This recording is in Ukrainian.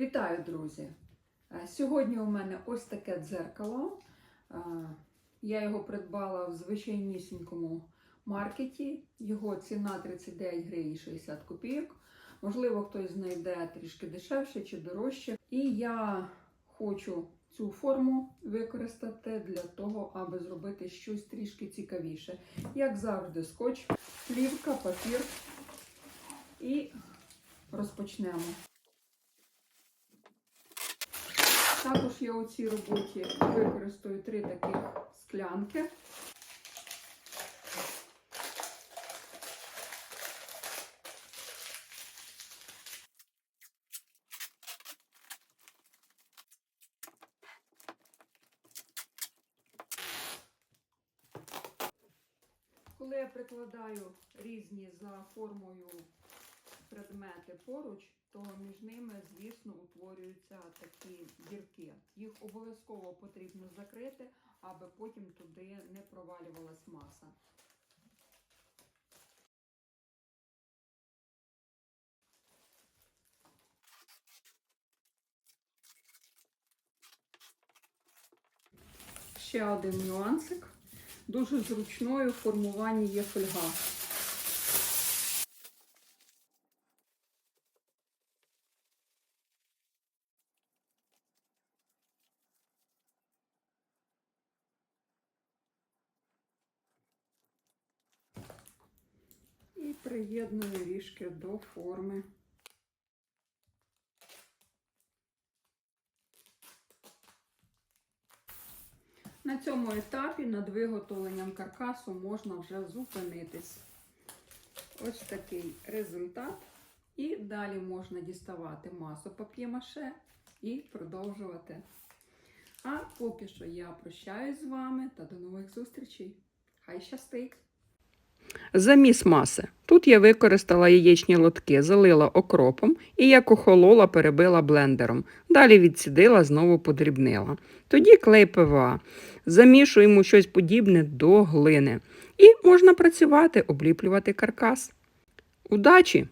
Вітаю, друзі! Е, Сьогодні у мене ось таке дзеркало. Е, Я його придбала в звичайнісінькому маркеті. Його ціна 39 гривень 60 копійок. Можливо, хтось знайде трішки дешевше чи дорожче. І я хочу цю форму використати для того, аби зробити щось трішки цікавіше. Як завжди, скотч, плівка, папір. І розпочнемо. Також я у цій роботі використаю три таких склянки. Коли я прикладаю різні за формою предмети поруч, то між ними, звісно, утворюються такі дірки. Їх обов'язково потрібно закрити, аби потім туди не провалювалась маса. Ще один нюансик. Дуже зручною в формуванні є фольга. Приєдную ріжки до форми. На цьому етапі над виготовленням каркасу можна вже зупинитись. Ось такий результат. І далі можна діставати масу пап'є-маше і продовжувати. А поки що я прощаюсь з вами та до нових зустрічей. Хай щастить! Заміс маси. Тут я використала яєчні лотки, залила окропом і як охолола, перебила блендером. Далі відсідила, знову подрібнила. Тоді клей ПВА. Замішуємо щось подібне до глини. І можна працювати, обліплювати каркас. Удачі!